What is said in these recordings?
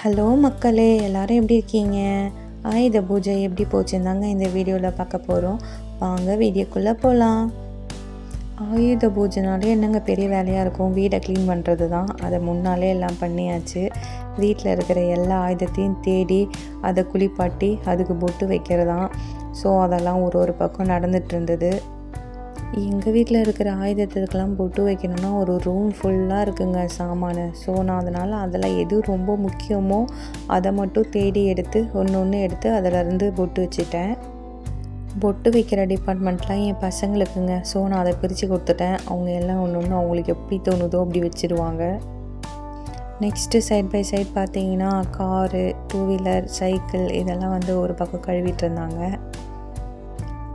Hello மக்களே எல்லாரும் எப்படி இருக்கீங்க? ஆயுத பூஜை எப்படி போச்சுருந்தாங்க இந்த வீடியோவில் பார்க்க போகிறோம் வாங்க வீடியோக்குள்ளே போகலாம் ஆயுத பூஜைனாலே என்னங்க பெரிய வேலையாக இருக்கும்? வீடை க்ளீன் பண்ணுறது தான். அதை முன்னாலே எல்லாம் பண்ணியாச்சு. வீட்டில் இருக்கிற எல்லா ஆயுதத்தையும் தேடி அதை குளிப்பாட்டி அதுக்கு பொட்டு வைக்கிறதான். ஸோ அதெல்லாம் ஒரு ஒரு பக்கம் நடந்துட்டு இருந்தது. எங்கள் வீட்டில் இருக்கிற ஆயுதத்துக்கெல்லாம் பொட்டு வைக்கணும்னா ஒரு ரூம் ஃபுல்லாக இருக்குங்க சாமான. ஸோ நான் அதனால் அதில் எது ரொம்ப முக்கியமோ அதை மட்டும் தேடி எடுத்து ஒன்று ஒன்று எடுத்து அதிலருந்து பொட்டு வச்சுட்டேன். பொட்டு வைக்கிற டிபார்ட்மெண்ட்லாம் என் பசங்களுக்குங்க. ஸோ நான் அதை பிரித்து கொடுத்துட்டேன். அவங்க எல்லாம் ஒன்று ஒன்று அவங்களுக்கு எப்படி தோணுதோ அப்படி வச்சுருவாங்க. நெக்ஸ்ட்டு சைட் பை சைட் பார்த்தீங்கன்னா காரு டூ வீலர் சைக்கிள் இதெல்லாம் வந்து ஒரு பக்கம் கழுவிட்டு இருந்தாங்க.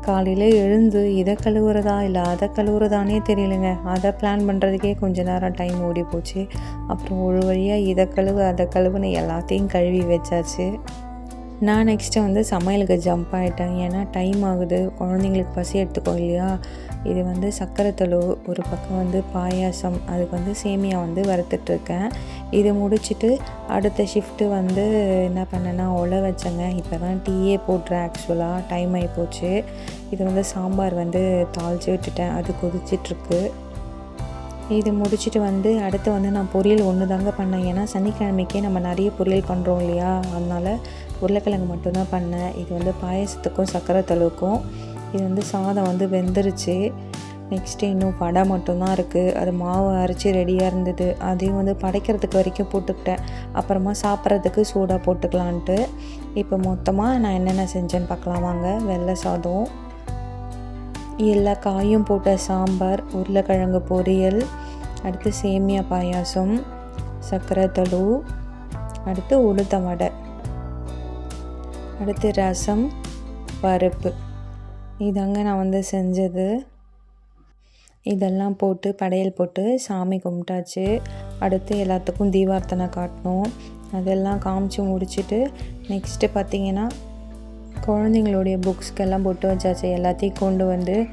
காலையில் எழுந்து இதை கழுவுறதா இல்லை அதை கழுவுறதானே தெரியலங்க. அதை பிளான் பண்ணுறதுக்கே கொஞ்ச நேரம் டைம் ஓடி போச்சு. அப்புறம் ஒரு வழியாக இதை கழுவு அதை கழுவுன்னு எல்லாத்தையும் கழுவி வச்சாச்சு. நான் நெக்ஸ்ட்டு வந்து சமையலுக்கு ஜம்ப் ஆகிட்டேன் ஏன்னா டைம் ஆகுது. குழந்தைங்களுக்கு பசி எடுத்துக்கோ இல்லையா? இது வந்து சக்கரை தழு ஒரு பக்கம் வந்து பாயாசம் அதுக்கு வந்து சேமியா வந்து வறுத்துட்ருக்கேன் இது முடிச்சுட்டு அடுத்த ஷிஃப்ட்டு வந்து என்ன பண்ணேன்னா ஒலை வச்சேங்க. இப்போ தான் டீயே போட்டுறேன் ஆக்சுவலாக டைம் ஆகி போச்சு. இது வந்து சாம்பார் வந்து தாளித்து விட்டுட்டேன். அது கொதிச்சிட்ருக்கு. இது முடிச்சுட்டு வந்து அடுத்து வந்து நான் பொரியல் ஒன்று தாங்க பண்ணேன். ஏன்னா சனிக்கிழமைக்கே நம்ம நிறைய பொரியல் பண்ணுறோம் இல்லையா? அதனால் உருளைக்கிழங்கு மட்டும்தான் பண்ணேன். இது வந்து பாயசத்துக்கும் சர்க்கரை தழுவுக்கும். இது வந்து சாதம் வந்து வெந்துருச்சு. நெக்ஸ்ட்டு இன்னும் வடை மட்டும்தான் இருக்குது அது மாவு அரைச்சி ரெடியாக இருந்தது. அதையும் வந்து படைக்கிறதுக்கு வரைக்கும் போட்டுக்கிட்டேன். அப்புறமா சாப்பிட்றதுக்கு சூடாக போட்டுக்கலான்ட்டு. இப்போ மொத்தமாக நான் என்னென்ன செஞ்சேன்னு பார்க்கலாம் வாங்க. வெள்ளை சாதம் எல்லா காயும் போட்ட சாம்பார் உருளைக்கிழங்கு பொரியல் அடுத்து சேமியா பாயாசம் சர்க்கரை தழு அடுத்து உளுத்த வடை. அடுத்து ரசம் பருப்பு. இதாங்க நான் வந்து செஞ்சது. இதெல்லாம் போட்டு படையல் போட்டு சாமி கும்பிட்டாச்சு. அடுத்து எல்லாத்துக்கும் தீபார்த்தனை காட்டணும். அதெல்லாம் காமிச்சு முடிச்சுட்டு நெக்ஸ்ட்டு பார்த்திங்கன்னா குழந்தைங்களுடைய புக்ஸ்க்கெல்லாம் போட்டு வச்சாச்சு. எல்லாத்தையும் கொண்டு வந்து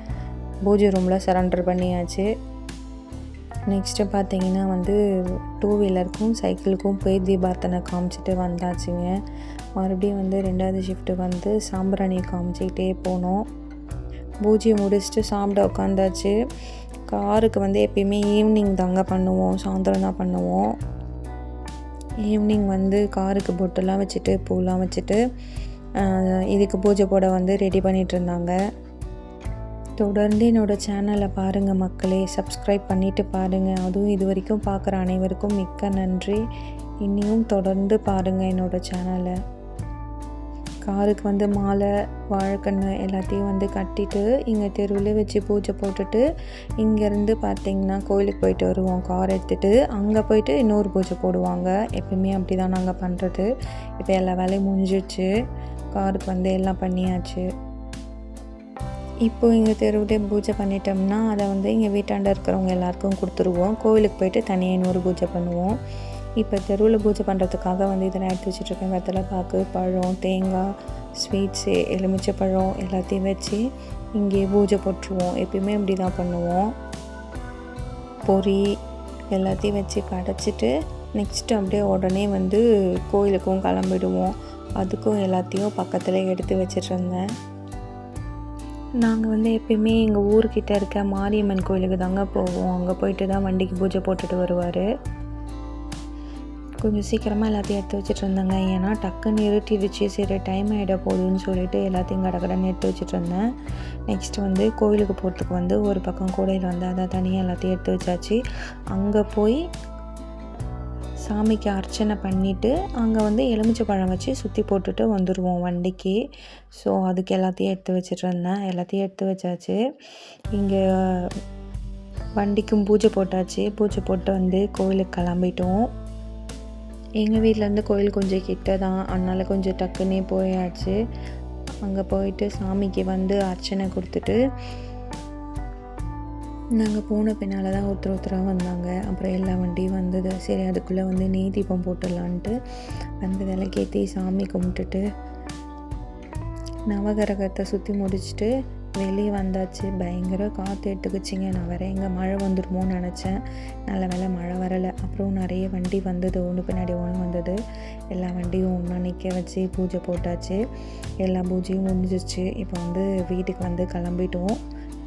பூஜை ரூமில் சரண்டர் பண்ணியாச்சு. நெக்ஸ்ட்டு பார்த்தீங்கன்னா வந்து டூ வீலருக்கும் சைக்கிளுக்கும் போய் தீபார்த்தனை காமிச்சிட்டு வந்தாச்சுங்க. மறுபடியும் வந்து ரெண்டாவது ஷிஃப்ட்டு வந்து சாம்பிராணி காமிச்சிக்கிட்டே போனோம். பூஜையை முடிச்சுட்டு சாப்பிட உட்காந்தாச்சு காருக்கு வந்து எப்பயுமே ஈவினிங் தாங்க பண்ணுவோம். சாயந்தரம் தான் பண்ணுவோம். ஈவினிங் வந்து காருக்கு பொட்டெல்லாம் வச்சுட்டு பூலாம் வச்சுட்டு இதுக்கு பூஜை போட வந்து ரெடி பண்ணிகிட்டு இருந்தாங்க. தொடர்ந்து என்னோடய சேனலை பாருங்கள் மக்களே. சப்ஸ்கிரைப் பண்ணிவிட்டு பாருங்கள் அதுவும் இது வரைக்கும் பார்க்குற அனைவருக்கும் மிக்க நன்றி. இனியும் தொடர்ந்து பாருங்கள் என்னோடய சேனலை காருக்கு வந்து மாலை வாழைக்கண்ணு எல்லாத்தையும் வந்து கட்டிட்டு இங்கே தெருவில் வச்சு பூஜை போட்டுட்டு இங்கேருந்து பார்த்திங்கன்னா கோயிலுக்கு போயிட்டு வருவோம். கார் எடுத்துகிட்டு அங்கே போயிட்டு இன்னொரு பூஜை போடுவாங்க. எப்பயுமே அப்படி தான் நாங்கள் பண்ணுறது இப்போ எல்லா வேலையும் முடிஞ்சிடுச்சு காருக்கு வந்து எல்லாம் பண்ணியாச்சு. இப்போது இங்கே தெருவிலே பூஜை பண்ணிட்டோம்னா அதை வந்து இங்கே வீட்டாண்ட இருக்கிறவங்க எல்லாருக்கும் கொடுத்துருவோம். கோவிலுக்கு போயிட்டு தனியாக இன்னொரு பூஜை பண்ணுவோம். இப்போ தெருவில் பூஜை பண்ணுறதுக்காக வந்து இதெல்லாம் எடுத்து வச்சுட்ருக்கேன். வெத்தலை பாக்கு பழம் தேங்காய் ஸ்வீட்ஸு எலுமிச்சை பழம் எல்லாத்தையும் வச்சு இங்கே பூஜை போட்டுருவோம். எப்பயுமே இப்படி தான் பண்ணுவோம். பொரி எல்லாத்தையும் வச்சு படைச்சிட்டு நெக்ஸ்ட்டு அப்படியே உடனே வந்து கோயிலுக்கும் கிளம்பிடுவோம். அதுக்கும் எல்லாத்தையும் பக்கத்தில் எடுத்து வச்சிட்ருந்தேன். நாங்கள் வந்து எப்பயுமே எங்கள் ஊர்கிட்ட இருக்க மாரியம்மன் கோயிலுக்கு தாங்க போவோம். அங்கே போயிட்டு தான் வண்டிக்கு பூஜை போட்டுட்டு வருவார். கொஞ்சம் சீக்கிரமாக எல்லாத்தையும் எடுத்து வச்சுட்டு இருந்தாங்க ஏன்னா டக்குன்னு இருட்டிடுச்சு. சரி டைம் ஆகிட போகுதுன்னு சொல்லிட்டு எல்லாத்தையும் கடகடன்னு எடுத்து வச்சுட்டு இருந்தேன் நெக்ஸ்ட் வந்து கோயிலுக்கு போகிறதுக்கு வந்து ஒரு பக்கம் கூடையில் வந்து அதை தனியாக எல்லாத்தையும் எடுத்து வச்சாச்சு. அங்கே போய் சாமிக்கு அர்ச்சனை பண்ணிவிட்டு அங்கே வந்து எலுமிச்சை பழம் வச்சு சுற்றி போட்டுட்டு வந்துடுவோம் வண்டிக்கு. ஸோ அதுக்கு எல்லாத்தையும் எடுத்து வச்சுட்டு இருந்தேன் எல்லாத்தையும் எடுத்து வச்சாச்சு. இங்கே வண்டிக்கும் பூஜை போட்டாச்சு. பூஜை போட்டு வந்து கோவிலுக்கு கிளம்பிட்டோம். எங்கள் வீட்டிலேருந்து கோயில் கொஞ்சம் கிட்ட தான். அதனால் கொஞ்சம் டக்குன்னே போயாச்சு. அங்கே போயிட்டு சாமிக்கு வந்து அர்ச்சனை கொடுத்துட்டு நாங்கள் போன பின்னால் தான் ஒருத்தர் ஒருத்தராக வந்தாங்க. அப்புறம் எல்லா வண்டியும் வந்தது. சரி அதுக்குள்ளே வந்து நெய் தீபம் போட்டுடலான்ட்டு வந்து விளக்கேற்றி சாமி கும்பிட்டுட்டு நவகரகத்தை சுற்றி முடிச்சுட்டு வெளியே வந்தாச்சு. பயங்கர காற்று எடுத்துக்கிச்சிங்க. நான் வேற எங்கே மழை வந்துடுமோன்னு நினச்சேன். நல்ல வேலை மழை வரலை. அப்புறம் நிறைய வண்டி வந்தது. ஒன்று பின்னாடி ஒன்று வந்தது. எல்லா வண்டியும் ஒன்றா நிற்க வச்சு பூஜை போட்டாச்சு. எல்லா பூஜையும் முடிஞ்சிச்சு இப்போ வந்து வீட்டுக்கு வந்து கிளம்பிட்டோம்.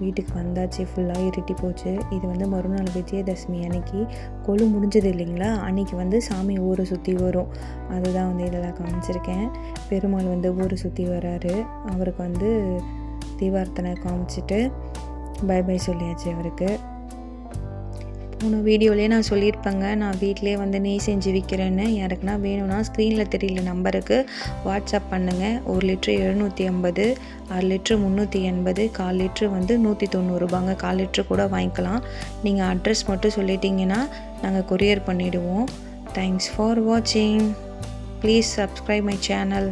வீட்டுக்கு வந்தாச்சு ஃபுல்லாக இருட்டி போச்சு. இது வந்து மறுநாள் விஜயதசமி அன்னைக்கு கொலு முடிஞ்சது இல்லைங்களா? அன்னைக்கு வந்து சாமி ஊரை சுற்றி வரும். அதுதான் வந்து இதெல்லாம் காமிச்சிருக்கேன். பெருமாள் வந்து ஊரை சுற்றி வராரு. அவருக்கு வந்து தீபார்த்தனை காமிச்சிட்டு பை பை சொல்லியாச்சு அவருக்கு. போன வீடியோலேயே நான் சொல்லியிருப்பேங்க. நான் வீட்டிலே வந்து நெய் செஞ்சு விற்கிறேன்னு யாருக்குன்னா வேணும்னா ஸ்க்ரீனில் தெரியல நம்பருக்கு வாட்ஸ்அப் பண்ணுங்கள் ஒரு லிட்ரு எழுநூற்றி ஐம்பது அரை லிட்ரு முந்நூற்றி எண்பது கால் லிட்ரு வந்து நூற்றி தொண்ணூறுபாங்க கால் லிட்ரு கூட வாங்கிக்கலாம். நீங்கள் அட்ரஸ் மட்டும் சொல்லிட்டீங்கன்னா நாங்கள் கொரியர் பண்ணிவிடுவோம் தேங்க்ஸ் ஃபார் வாட்சிங் ப்ளீஸ் சப்ஸ்கிரைப் மை சேனல்